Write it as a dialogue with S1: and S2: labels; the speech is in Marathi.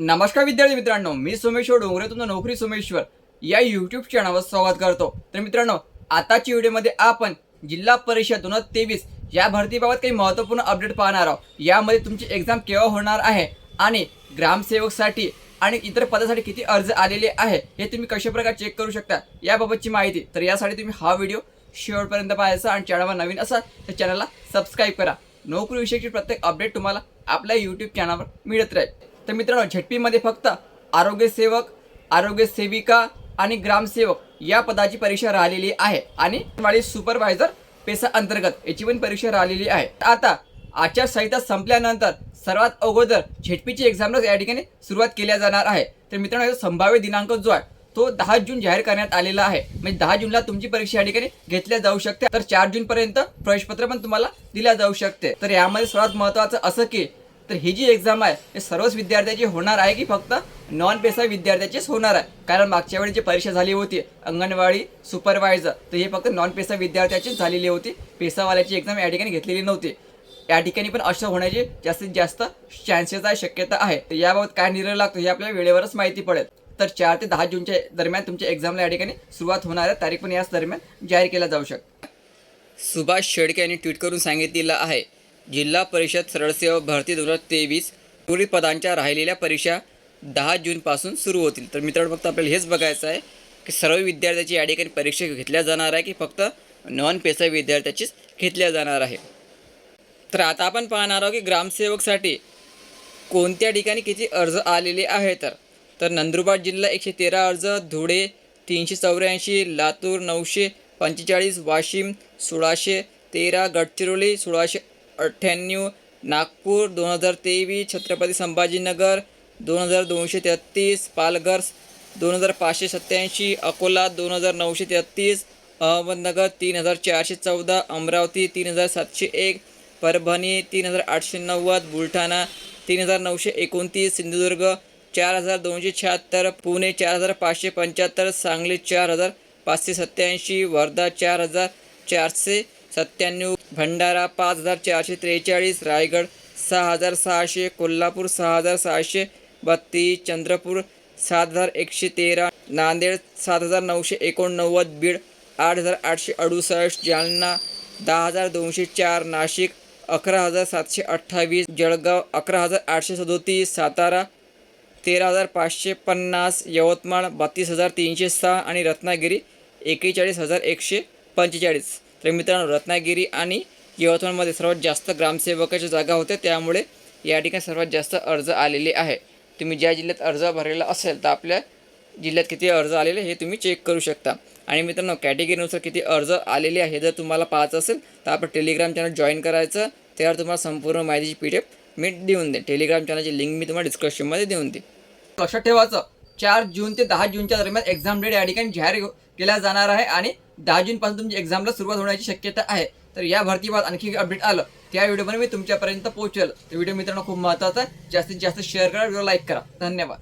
S1: नमस्कार विद्यार्थी मित्रांनो मी सोमेश्वर डोंगरे तुमचं नोकरी सोमेश्वर या यूट्यूब चॅनलवर स्वागत करतो. तर मित्रांनो आताच्या व्हिडिओमध्ये आपण जिल्हा परिषद दोन हजार तेवीस या भरतीबाबत काही महत्त्वपूर्ण अपडेट पाहणार आहोत. यामध्ये तुमची एक्झाम केव्हा होणार आहे आणि ग्रामसेवकसाठी आणि इतर पदासाठी किती अर्ज आलेले आहे हे तुम्ही कशा प्रकारे चेक करू शकता याबाबतची माहिती. तर यासाठी तुम्ही हा व्हिडिओ शेवटपर्यंत पाहायचा आणि चॅनलवर नवीन असाल तर चॅनलला सबस्क्राईब करा. नोकरीविषयीची प्रत्येक अपडेट तुम्हाला आपल्या यूट्यूब चॅनलवर मिळत राहील. तर मित्रांनो झेडपीमध्ये फक्त आरोग्यसेवक आरोग्यसेविका आणि ग्रामसेवक या पदाची परीक्षा राहिलेली आहे. आणि वाडी सुपरवायझर पेसा अंतर्गत याची पण परीक्षा राहिलेली आहे. आता आचारसंहिता संपल्यानंतर सर्वात अगोदर झेडपीची एक्झामला या ठिकाणी सुरुवात केल्या जाणार आहे. तर मित्रांनो याचा संभाव्य दिनांक जो आहे तो दहा जून जाहीर करण्यात आलेला आहे. म्हणजे दहा जूनला तुमची परीक्षा या ठिकाणी घेतल्या जाऊ शकते. तर चार जून पर्यंत प्रवेशपत्र पण तुम्हाला दिल्या जाऊ शकते. तर यामध्ये सर्वात महत्वाचं असं की तर ही जी एक्झाम आहे हे सर्वच विद्यार्थ्याची होणार आहे की फक्त नॉन पेसा विद्यार्थ्याचीच होणार आहे? कारण मागच्या वेळी जी परीक्षा झाली होती अंगणवाडी सुपरवायझर तर हे फक्त नॉन पेसा विद्यार्थ्याचीच झालेली होती. पेसावाल्याची एक्झाम या ठिकाणी घेतलेली नव्हती. या ठिकाणी पण असं होण्याची जास्तीत जास्त चान्सेस आहे शक्यता आहे. तर याबाबत काय निर्णय लागतो हे आपल्याला वेळेवरच माहिती पडेल. तर चार ते दहा जूनच्या दरम्यान तुमच्या एक्झामला या ठिकाणी सुरुवात होणार आहे. तारीख पण याच दरम्यान जाहीर केल्या जाऊ शकतो. सुभाष शेडके यांनी ट्विट करून सांगितलेलं आहे जिल्हा परिषद सरळसेवा भरती दोन हजार तेवीस पुढील पदांच्या राहिलेल्या परीक्षा दहा जूनपासून सुरू होतील. तर मित्रांनो फक्त आपल्याला हेच बघायचं आहे की सर्व विद्यार्थ्याची या ठिकाणी परीक्षा घेतल्या जाणार आहे की फक्त नॉन पेसा विद्यार्थ्याचीच घेतल्या जाणार आहे? तर आता आपण पाहणार आहोत की ग्रामसेवकसाठी कोणत्या ठिकाणी किती अर्ज आलेले आहे तर? तर नंदुरबार जिल्हा एकशे तेरा अर्ज धुळे तीनशे चौऱ्याऐंशी लातूर नऊशे पंचेचाळीस वाशिम सोळाशे तेरा गडचिरोली सोळाशे अठ्ठ्याण्णव नागपूर दोन हजार तेवीस छत्रपती संभाजीनगर दोन हजार दोनशे तेहत्तीस पालघर दोन हजार पाचशे सत्त्याऐंशी अकोला दोन हजार नऊशे तेहत्तीस अहमदनगर तीन हजार चारशे चौदा अमरावती तीन हजार सातशे एक परभणी तीन हजार आठशे नव्वद बुलढाणा तीन हजार नऊशे एकोणतीस सिंधुदुर्ग चार हजार दोनशे शहात्तर पुणे चार हजार पाचशे पंच्याहत्तर सांगली चार हजार पाचशे सत्त्याऐंशी वर्धा चार हजार चारशे सत्त्याण्णव. भंडारा पाच हजार चारशे त्रेचाळीस रायगड सहा हजार सहाशे कोल्हापूर सहा हजार सहाशे बत्तीस चंद्रपूर सात हजार एकशे तेरा नांदेड सात हजार नऊशे एकोणनव्वद बीड आठ हजार आठशे अडुसष्ट जालना दहा हजार दोनशे चार नाशिक अकरा हजार सातशे अठ्ठावीस जळगाव अकरा हजार आठशे सदोतीस सातारा तेरा हजार पाचशे पन्नास यवतमाळ बत्तीस हजार तीनशे सहा आणि रत्नागिरी एकेचाळीस हजार एकशे पंचेचाळीस. तर मित्रांनो रत्नागिरी आणि यवतमाळमध्ये सर्वात जास्त ग्रामसेवकाच्या जागा होत्या त्यामुळे या ठिकाणी सर्वात जास्त अर्ज आलेले आहे. तुम्ही ज्या जिल्ह्यात अर्ज भरलेला असेल तर आपल्या जिल्ह्यात किती अर्ज आलेले हे तुम्ही चेक करू शकता. आणि मित्रांनो कॅटेगरीनुसार किती अर्ज आलेले आहे जर तुम्हाला पाहायचं असेल तर आपण टेलिग्राम चॅनल जॉईन करायचं त्यावर तुम्हाला संपूर्ण माहितीची पी डी एफ मी देऊन दे टेलिग्राम चॅनलची लिंक मी तुम्हाला डिस्क्रिप्शनमध्ये देऊन दे कसं ठेवायचं. चार जून ते दहा जूनच्या दरम्यान एक्झाम डेट या ठिकाणी जाहीर केल्या जाणार आहे आणि दहा जूनपासून तुमची एक्झामला सुरुवात होण्याची शक्यता आहे. तर या भरतीबाबत आणखी अपडेट आलं. त्या व्हिडिओमध्ये मी तुमच्यापर्यंत पोहोचेल. तर व्हिडिओ मित्रांनो खूप महत्त्वाचा आहे. जास्तीत जास्त शेअर करा व्हिडिओ लाईक करा. धन्यवाद.